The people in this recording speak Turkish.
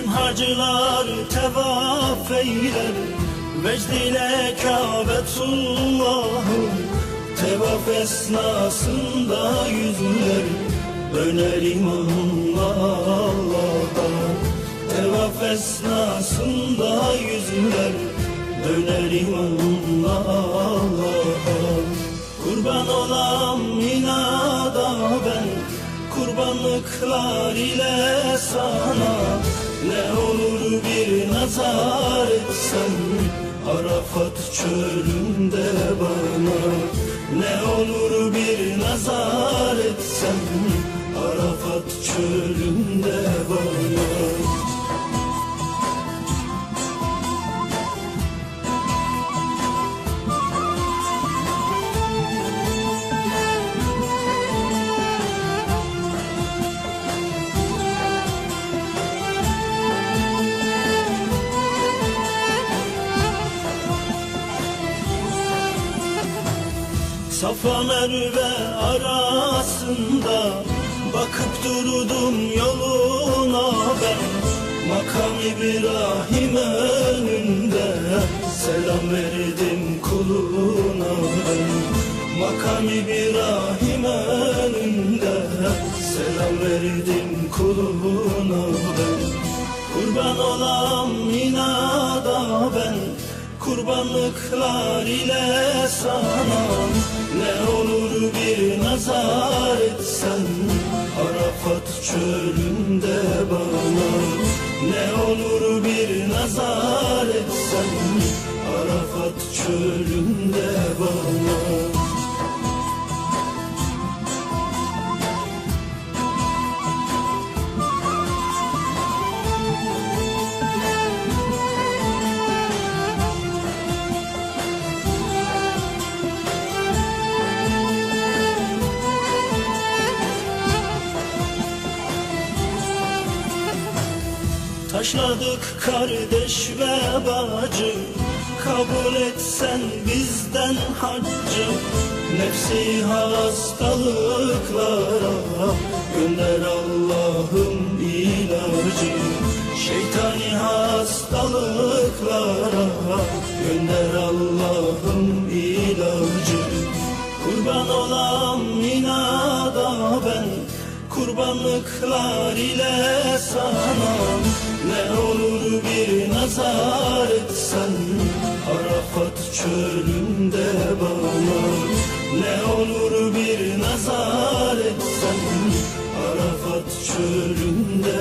Hacılar tevaf eyler. Vecd ile Kabetullah'ı Tevaf esnasında yüzler. Döner imanla Tevaf esnasında yüzler. Döner imanla Kurban olam inada ben Kurbanlıklar ile sana Ne olur bir nazar etsen Arafat çölünde bana Ne olur bir nazar etsen Arafat çölünde bana Safa Merve arasında Bakıp durdum yoluna ben. Makam İbrahim önünde Selam verdim kuluna ben. Makam İbrahim önünde Selam verdim kuluna ben. Kurban olam inada ben Kurbanlıklar ile sana Ne olur bir nazar etsen Arafat çölünde bana Ne olur bir nazar etsen Arafat çölünde bana Taşladık kardeş ve bacı. Kabul etsen bizden haccı. Nefsi hastalıklara Gönder Allah'ım ilacı. Şeytani hastalıklara Gönder Allah'ım ilacı Kurbanlıklar ile sana. Ne olur bir nazar etsen Arafat çölünde bana. Ne olur bir nazar etsen Arafat çölünde